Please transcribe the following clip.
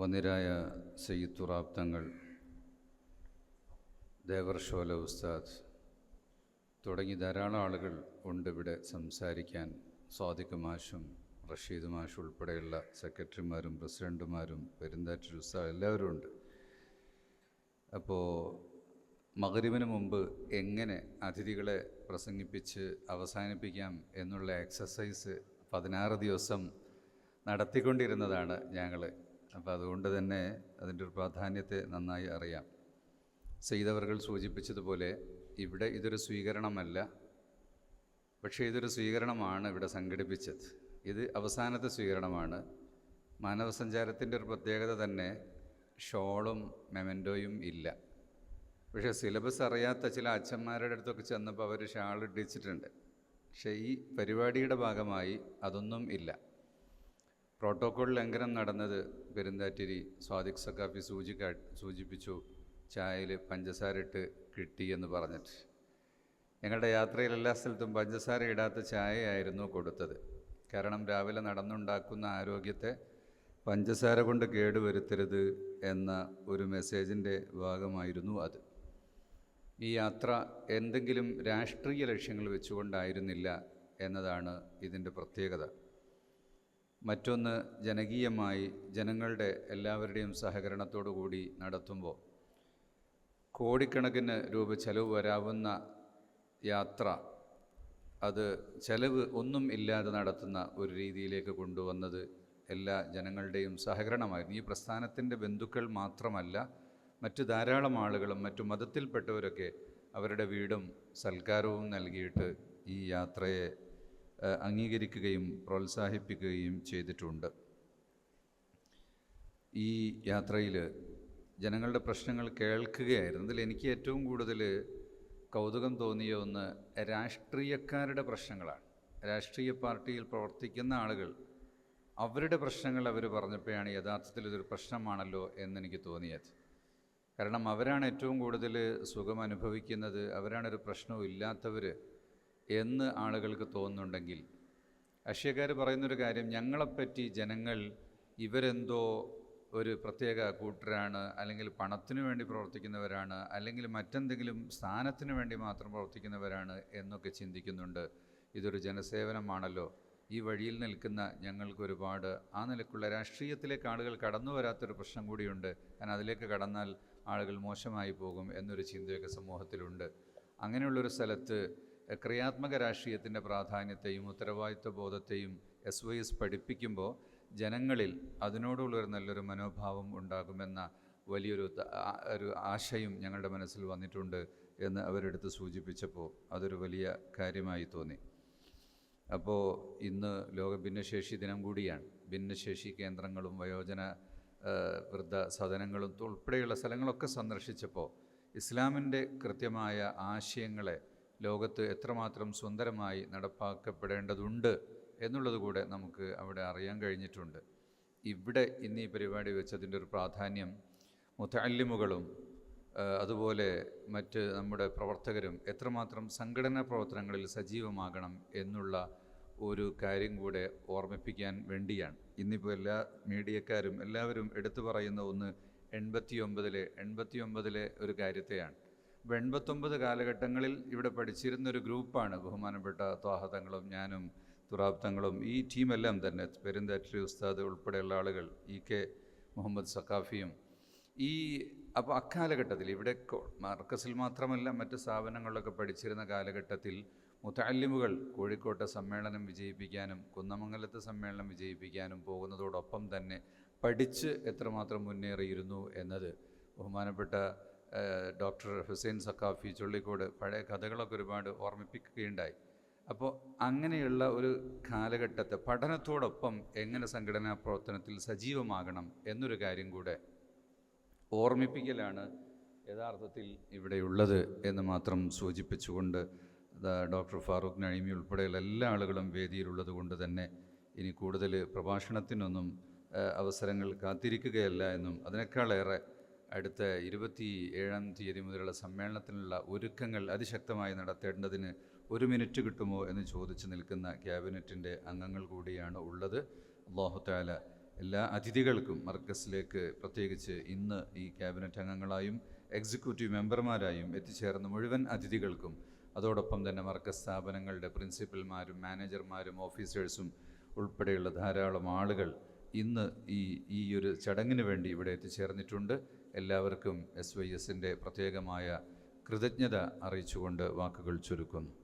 വന്നിരായ സയ്യിദ് തുറാബ് തങ്ങൾ ദേവർഷോല ഉസ്താദ് തുടങ്ങി ധാരാളം ആളുകൾ ഉണ്ട് ഇവിടെ സംസാരിക്കാൻ. സ്വാദിഖ് മാഷും റഷീദ് മാഷും ഉൾപ്പെടെയുള്ള സെക്രട്ടറിമാരും പ്രസിഡന്റുമാരും പെരുന്താറ്റൂർ ഉസ്താദ് എല്ലാവരും ഉണ്ട്. അപ്പോൾ മകരിവിന് മുമ്പ് എങ്ങനെ അതിഥികളെ പ്രസംഗിപ്പിച്ച് അവസാനിപ്പിക്കാം എന്നുള്ള എക്സസൈസ് പതിനാറ് ദിവസം നടത്തിക്കൊണ്ടിരുന്നതാണ് ഞങ്ങൾ അപ്പോൾ അതുകൊണ്ട് തന്നെ അതിന്റെ ഒരു പ്രാധാന്യത്തെ നന്നായി അറിയാം. ചെയ്തവർകൾ സൂചിപ്പിച്ചതുപോലെ ഇവിടെ ഇതൊരു സ്വീകരണമല്ല. പക്ഷേ ഇതൊരു സ്വീകരണമാണ് ഇവിടെ സംഘടിപ്പിച്ചത്. ഇത് അവസാനത്തെ സ്വീകരണമാണ്. മാനവസഞ്ചാരത്തിന്റെ ഒരു പ്രത്യേകത തന്നെ ഷോളും മെമന്റോയും ഇല്ല. പക്ഷേ സിലബസ് അറിയാത്ത ചില അച്ഛന്മാരുടെ അടുത്തൊക്കെ ചെന്നപ്പോൾ അവർ ഷാൾ ഇടിച്ചിട്ടുണ്ട്. പക്ഷേ ഈ പരിപാടിയുടെ ഭാഗമായി അതൊന്നും ഇല്ല. പ്രോട്ടോക്കോൾ ലംഘനം നടന്നത് പെരുന്താറ്റിരി സ്വാദിഖ് സക്കാഫി സൂചി സൂചിപ്പിച്ചു. ചായയിൽ പഞ്ചസാര ഇട്ട് കിട്ടി എന്ന് പറഞ്ഞിട്ട്. ഞങ്ങളുടെ യാത്രയിൽ എല്ലാ സ്ഥലത്തും പഞ്ചസാര ഇടാത്ത ചായയായിരുന്നു കൊടുത്തത്. കാരണം രാവിലെ നടന്നുണ്ടാക്കുന്ന ആരോഗ്യത്തെ പഞ്ചസാര കൊണ്ട് കേടുവരുത്തരുത് എന്ന ഒരു മെസ്സേജിന്റെ ഭാഗമായിരുന്നു അത്. ഈ യാത്ര എന്തെങ്കിലും രാഷ്ട്രീയ ലക്ഷ്യങ്ങൾ വെച്ചുകൊണ്ടായിരുന്നില്ല എന്നതാണ് ഇതിന്റെ പ്രത്യേകത. മറ്റൊന്ന് ജനകീയമായി ജനങ്ങളുടെ എല്ലാവരുടെയും സഹകരണത്തോടു കൂടി നടത്തുമ്പോൾ കോടിക്കണക്കിന് രൂപ ചെലവ് വരാവുന്ന യാത്ര അത് ചെലവ് ഒന്നും ഇല്ലാതെ നടത്തുന്ന ഒരു രീതിയിലേക്ക് കൊണ്ടുവന്നത് എല്ലാ ജനങ്ങളുടെയും സഹകരണമായിരുന്നു. ഈ പ്രസ്ഥാനത്തിന്റെ ബന്ധുക്കൾ മാത്രമല്ല മറ്റു ധാരാളം ആളുകളും മറ്റു മതത്തിൽപ്പെട്ടവരൊക്കെ അവരുടെ വീടും സൽക്കാരവും നൽകിയിട്ട് ഈ യാത്രയെ അംഗീകരിക്കുകയും പ്രോത്സാഹിപ്പിക്കുകയും ചെയ്തിട്ടുണ്ട്. ഈ യാത്രയിൽ ജനങ്ങളുടെ പ്രശ്നങ്ങൾ കേൾക്കുകയായിരുന്നു. അതിൽ എനിക്ക് ഏറ്റവും കൂടുതൽ കൗതുകം തോന്നിയ ഒന്ന് രാഷ്ട്രീയക്കാരുടെ പ്രശ്നങ്ങളാണ്. രാഷ്ട്രീയ പാർട്ടിയിൽ പ്രവർത്തിക്കുന്ന ആളുകൾ അവരുടെ പ്രശ്നങ്ങൾ അവർ പറഞ്ഞപ്പോഴാണ് യഥാർത്ഥത്തിൽ ഇതൊരു പ്രശ്നമാണല്ലോ എന്നെനിക്ക് തോന്നിയത്. കാരണം അവരാണ് ഏറ്റവും കൂടുതൽ സുഖം അനുഭവിക്കുന്നത് അവരാണൊരു പ്രശ്നവും ഇല്ലാത്തവർ എന്ന് ആളുകൾക്ക് തോന്നുന്നുണ്ടെങ്കിൽ അഷ്യക്കാർ പറയുന്നൊരു കാര്യം ഞങ്ങളെപ്പറ്റി ജനങ്ങൾ ഇവരെന്തോ ഒരു പ്രത്യേക കൂട്ടരാണ് അല്ലെങ്കിൽ പണത്തിനു വേണ്ടി പ്രവർത്തിക്കുന്നവരാണ് അല്ലെങ്കിൽ മറ്റെന്തെങ്കിലും സ്ഥാനത്തിന് വേണ്ടി മാത്രം പ്രവർത്തിക്കുന്നവരാണ് എന്നൊക്കെ ചിന്തിക്കുന്നുണ്ട്. ഇതൊരു ജനസേവനമാണല്ലോ. ഈ വഴിയിൽ നിൽക്കുന്ന ഞങ്ങൾക്ക് ഒരുപാട് ആ നിലക്കുള്ള രാഷ്ട്രീയത്തിലേക്ക് ആളുകൾ കടന്നു വരാത്തൊരു പ്രശ്നം കൂടിയുണ്ട്. കാരണം അതിലേക്ക് കടന്നാൽ ആളുകൾ മോശമായി പോകും എന്നൊരു ചിന്തയൊക്കെ സമൂഹത്തിലുണ്ട്. അങ്ങനെയുള്ളൊരു സ്ഥലത്ത് ക്രിയാത്മക രാഷ്ട്രീയത്തിന്റെ പ്രാധാന്യത്തെയും ഉത്തരവാദിത്വ ബോധത്തെയും എസ് വൈ എസ് പഠിപ്പിക്കുമ്പോൾ ജനങ്ങളിൽ അതിനോടുള്ളൊരു നല്ലൊരു മനോഭാവം ഉണ്ടാകുമെന്ന വലിയൊരു ഒരു ആശയം ഞങ്ങളുടെ മനസ്സിൽ വന്നിട്ടുണ്ട് എന്ന് അവരെടുത്ത് സൂചിപ്പിച്ചപ്പോൾ അതൊരു വലിയ കാര്യമായി തോന്നി. അപ്പോൾ ഇന്ന് ലോക ഭിന്നശേഷി ദിനം കൂടിയാണ്. ഭിന്നശേഷി കേന്ദ്രങ്ങളും വയോജന വൃദ്ധ സദനങ്ങളും ഉൾപ്പെടെയുള്ള സ്ഥലങ്ങളൊക്കെ സന്ദർശിച്ചപ്പോൾ ഇസ്ലാമിന്റെ കൃത്യമായ ആശയങ്ങളെ ലോകത്ത് എത്രമാത്രം സുന്ദരമായി നടപ്പാക്കപ്പെടേണ്ടതുണ്ട് എന്നുള്ളത് കൂടെ നമുക്ക് അവിടെ അറിയാൻ കഴിഞ്ഞിട്ടുണ്ട്. ഇവിടെ ഇന്ന് ഈ പരിപാടി വെച്ചതിന്റെ ഒരു പ്രാധാന്യം മുത്തല്ലിമുകളും അതുപോലെ മറ്റ് നമ്മുടെ പ്രവർത്തകരും എത്രമാത്രം സംഘടനാ പ്രവർത്തനങ്ങളിൽ സജീവമാകണം എന്നുള്ള ഒരു കാര്യം കൂടെ ഓർമ്മിപ്പിക്കാൻ വേണ്ടിയാണ്. ഇന്നിപ്പോൾ എല്ലാ മീഡിയക്കാരും എല്ലാവരും എടുത്തു പറയുന്ന ഒന്ന് എൺപത്തി ഒമ്പതിലെ എൺപത്തി ഒമ്പതിലെ ഒരു കാര്യത്തെയാണ്. എൺപത്തൊമ്പത് കാലഘട്ടങ്ങളിൽ ഇവിടെ പഠിച്ചിരുന്നൊരു ഗ്രൂപ്പാണ് ബഹുമാനപ്പെട്ട ത്വാഹതങ്ങളും ഞാനും തുറാബ്തങ്ങളും ഈ ടീമെല്ലാം തന്നെ പെരുന്താറ്റി ഉസ്താദ് ഉൾപ്പെടെയുള്ള ആളുകൾ ഇ കെ മുഹമ്മദ് സഖാഫിയും. ഈ അപ്പോൾ അക്കാലഘട്ടത്തിൽ ഇവിടെ മർക്കസിൽ മാത്രമല്ല മറ്റ് സ്ഥാപനങ്ങളിലൊക്കെ പഠിച്ചിരുന്ന കാലഘട്ടത്തിൽ മുത്താലിമുകൾ കോഴിക്കോട്ടെ സമ്മേളനം വിജയിപ്പിക്കാനും കുന്നമംഗലത്തെ സമ്മേളനം വിജയിപ്പിക്കാനും പോകുന്നതോടൊപ്പം തന്നെ പഠിച്ച് എത്രമാത്രം മുന്നേറിയിരുന്നു എന്നത് ബഹുമാനപ്പെട്ട ഡോക്ടർ ഹുസൈൻ സക്കാഫി ചുള്ളിക്കോട് പഴയ കഥകളൊക്കെ ഒരുപാട് ഓർമ്മിപ്പിക്കുകയുണ്ടായി. അപ്പോൾ അങ്ങനെയുള്ള ഒരു കാലഘട്ടത്തെ പഠനത്തോടൊപ്പം എങ്ങനെ സംഘടനാ പ്രവർത്തനത്തിൽ സജീവമാകണം എന്നൊരു കാര്യം കൂടെ ഓർമ്മിപ്പിക്കലാണ് യഥാർത്ഥത്തിൽ ഇവിടെയുള്ളത് എന്ന് മാത്രം സൂചിപ്പിച്ചുകൊണ്ട് ഡോക്ടർ ഫാറൂഖ് നഴീമി ഉൾപ്പെടെയുള്ള എല്ലാ ആളുകളും വേദിയിലുള്ളത് കൊണ്ട് തന്നെ ഇനി കൂടുതൽ പ്രഭാഷണത്തിനൊന്നും അവസരങ്ങൾ കാത്തിരിക്കുകയല്ല എന്നും അതിനേക്കാളേറെ അടുത്ത ഇരുപത്തി ഏഴാം തീയതി മുതലുള്ള സമ്മേളനത്തിനുള്ള ഒരുക്കങ്ങൾ അതിശക്തമായി നടത്തേണ്ടതിന് ഒരു മിനിറ്റ് കിട്ടുമോ എന്ന് ചോദിച്ച് നിൽക്കുന്ന ക്യാബിനറ്റിന്റെ അംഗങ്ങൾ കൂടിയാണ് ഉള്ളത്. അള്ളാഹുത്താല എല്ലാ അതിഥികൾക്കും മർക്കസിലേക്ക് പ്രത്യേകിച്ച് ഇന്ന് ഈ ക്യാബിനറ്റ് അംഗങ്ങളായും എക്സിക്യൂട്ടീവ് മെമ്പർമാരായും എത്തിച്ചേർന്ന മുഴുവൻ അതിഥികൾക്കും അതോടൊപ്പം തന്നെ മർക്കസ് സ്ഥാപനങ്ങളുടെ പ്രിൻസിപ്പൽമാരും മാനേജർമാരും ഓഫീസേഴ്സും ഉൾപ്പെടെയുള്ള ധാരാളം ആളുകൾ ഇന്ന് ഈ ഈ ഒരു ചടങ്ങിന് വേണ്ടി ഇവിടെ എത്തിച്ചേർന്നിട്ടുണ്ട്. എല്ലാവർക്കും എസ് വൈ എസിന്റെ പ്രത്യേകമായ കൃതജ്ഞത അറിയിച്ചുകൊണ്ട് വാക്കുകൾ ചുരുക്കുന്നു.